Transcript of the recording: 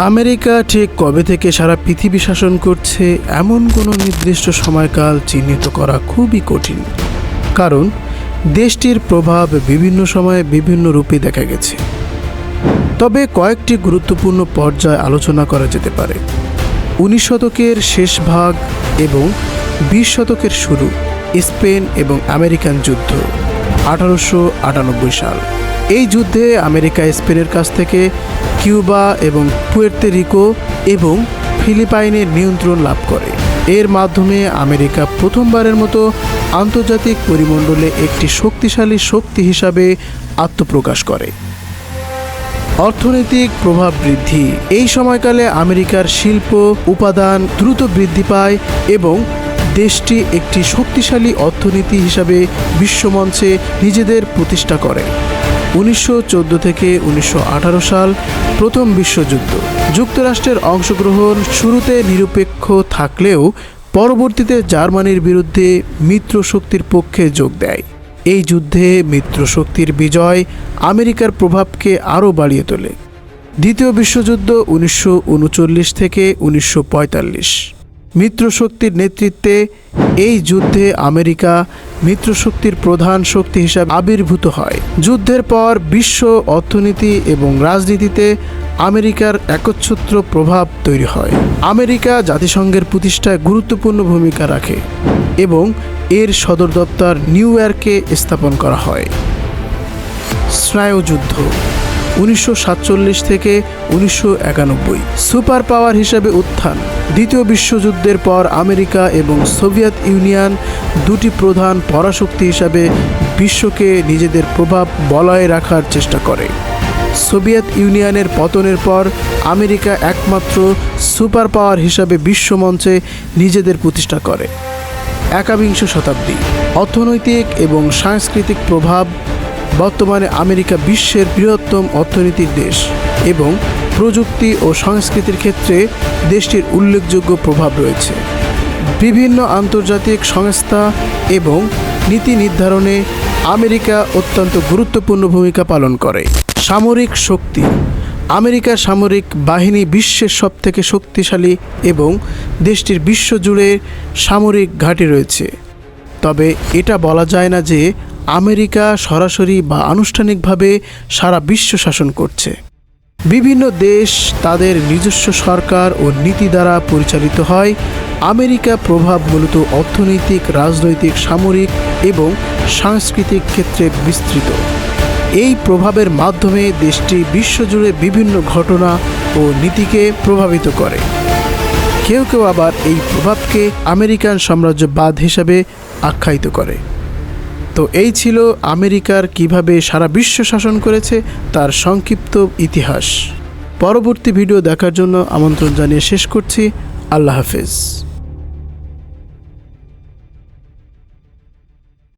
America ঠিক কবে থেকে সারা পৃথিবী শাসন করছে এমন কোনো নির্দিষ্ট সময়কাল চিহ্নিত করা খুবই কঠিন। কারণ, দেশটির প্রভাব বিভিন্ন সময়ে বিভিন্ন রূপে দেখা গেছে। তবে কয়েকটি গুরুত্বপূর্ণ পর্যায় আলোচনা করা যেতে পারে। উনিশ শতকের শেষ ভাগ এবং বিশ শতকের শুরু স্পেন এবং আমেরিকান যুদ্ধ, আঠারোশো আটানব্বই সাল। এই যুদ্ধে আমেরিকা, স্পেনের কাছ থেকে কিউবা এবং পুয়ের্তে রিকো এবং ফিলিপাইনের নিয়ন্ত্রণ লাভ করে। এর মাধ্যমে আমেরিকা প্রথমবারের মতো আন্তর্জাতিক পরিমণ্ডলে একটি শক্তিশালী শক্তি হিসাবে আত্মপ্রকাশ করে। অর্থনৈতিক প্রভাব বৃদ্ধি। এই সময়কালে আমেরিকার শিল্প, উপাদান দ্রুত বৃদ্ধি পায় এবং দেশটি একটি শক্তিশালী অর্থনীতি হিসাবে বিশ্বমঞ্চে নিজেদের প্রতিষ্ঠা করে। উনিশশো চোদ্দ থেকে উনিশশো আঠারো সাল প্রথম বিশ্বযুদ্ধ। যুক্তরাষ্ট্রের অংশগ্রহণ শুরুতে নিরপেক্ষ থাকলেও পরবর্তীতে জার্মানির বিরুদ্ধে মিত্র শক্তির পক্ষে যোগ দেয়। এই যুদ্ধে মিত্র শক্তির বিজয় আমেরিকার প্রভাবকে আরও বাড়িয়ে তোলে। দ্বিতীয় বিশ্বযুদ্ধ উনিশশো উনচল্লিশ থেকে উনিশশো পঁয়তাল্লিশ। মিত্রশক্তির নেতৃত্বে এই যুদ্ধে আমেরিকা মিত্রশক্তির প্রধান শক্তি হিসাবে আবির্ভূত হয়। যুদ্ধের পর বিশ্ব অর্থনীতি এবং রাজনীতিতে আমেরিকার একচ্ছত্র প্রভাব তৈরি হয়। আমেরিকা জাতিসংঘের প্রতিষ্ঠায় গুরুত্বপূর্ণ ভূমিকা রাখে এবং এর সদর দপ্তর নিউ ইয়র্কে স্থাপন করা হয়। স্নায়ুযুদ্ধ উনিশশো সাতচল্লিশ থেকে উনিশশো একানব্বই। সুপার পাওয়ার হিসেবে উত্থান। দ্বিতীয় বিশ্বযুদ্ধের পর আমেরিকা এবং সোভিয়েত ইউনিয়ন দুটি প্রধান পরাশক্তি হিসাবে বিশ্বকে নিজেদের প্রভাব বলয়ে রাখার চেষ্টা করে। সোভিয়েত ইউনিয়নের পতনের পর আমেরিকা একমাত্র সুপার পাওয়ার হিসাবে বিশ্বমঞ্চে নিজেদের প্রতিষ্ঠা করে। একাবিংশ শতাব্দী। অর্থনৈতিক এবং সাংস্কৃতিক প্রভাব বর্তমানে আমেরিকা বিশ্বের বৃহত্তম অর্থনীতির দেশ এবং প্রযুক্তি ও সংস্কৃতির ক্ষেত্রে দেশটির উল্লেখযোগ্য প্রভাব রয়েছে। বিভিন্ন আন্তর্জাতিক সংস্থা এবং নীতি নির্ধারণে আমেরিকা অত্যন্ত গুরুত্বপূর্ণ ভূমিকা পালন করে। সামরিক শক্তি। আমেরিকার সামরিক বাহিনী বিশ্বের সবথেকে শক্তিশালী এবং দেশটির বিশ্বজুড়ে সামরিক ঘাঁটি রয়েছে। তবে এটা বলা যায় না যে আমেরিকা সরাসরি বা আনুষ্ঠানিকভাবে সারা বিশ্ব শাসন করছে। বিভিন্ন দেশ তাদের নিজস্ব সরকার ও নীতি দ্বারা পরিচালিত হয়। আমেরিকা প্রভাব মূলত অর্থনৈতিক, রাজনৈতিক, সামরিক এবং সাংস্কৃতিক ক্ষেত্রে বিস্তৃত। এই প্রভাবের মাধ্যমে দেশটি বিশ্বজুড়ে বিভিন্ন ঘটনা ও নীতিকে প্রভাবিত করে। কেউ কেউ আবার এই প্রভাবকে আমেরিকান সাম্রাজ্যবাদ হিসাবে আখ্যায়িত করে। তো এই ছিল আমেরিকার কীভাবে সারা বিশ্ব শাসন করেছে তার সংক্ষিপ্ত ইতিহাস। পরবর্তী ভিডিও দেখার জন্য আমন্ত্রণ জানিয়ে শেষ করছি। আল্লাহ হাফেজ।